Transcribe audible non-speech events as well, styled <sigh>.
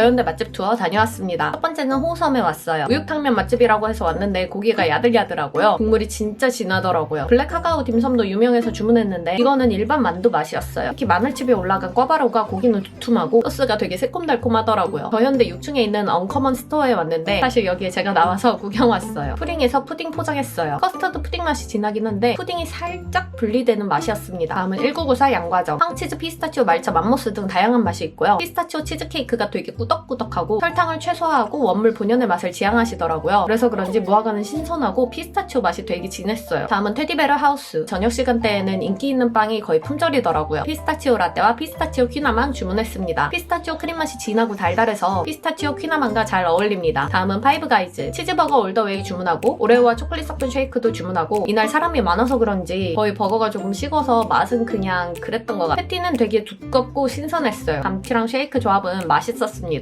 저현대 맛집 투어 다녀왔습니다. 첫 번째는 홍섬에 왔어요. 우육탕면 맛집이라고 해서 왔는데 고기가 야들야들하고요. 국물이 진짜 진하더라고요. 블랙 카카오 딤섬도 유명해서 주문했는데 이거는 일반 만두 맛이었어요. 특히 마늘칩에 올라간 꿔바로우가 고기는 두툼하고 소스가 되게 새콤달콤하더라고요. 저현대 6층에 있는 언커먼 스토어에 왔는데 사실 여기에 제가 나와서 <laughs> 구경 왔어요. 푸딩에서 푸딩 포장했어요. 커스터드 푸딩 맛이 진하긴 한데 푸딩이 살짝 분리되는 맛이었습니다. 다음은 1994 양과점. 황치즈 피스타치오 말차 맘모스 등 다양한 맛이 있고요. 피스타치오 치즈케이크가 되게 꾸덕꾸덕하고 설탕을 최소화하고 원물 본연의 맛을 지향하시더라고요. 그래서 그런지 무화과는 신선하고 피스타치오 맛이 되게 진했어요. 다음은 테디베르 하우스. 저녁 시간대에는 인기 있는 빵이 거의 품절이더라고요. 피스타치오 라떼와 피스타치오 퀴나만 주문했습니다. 피스타치오 크림 맛이 진하고 달달해서 피스타치오 퀴나만과 잘 어울립니다. 다음은 파이브가이즈. 치즈버거 올더웨이 주문하고 오레오와 초콜릿 섞은 쉐이크도 주문하고 이날 사람이 많아서 그런지 거의 버거가 조금 식어서 맛은 그냥 그랬던 것 같아요. 패티는 되게 두껍고 신선했어요. 감튀랑 쉐이크 조합은 맛있었습니다.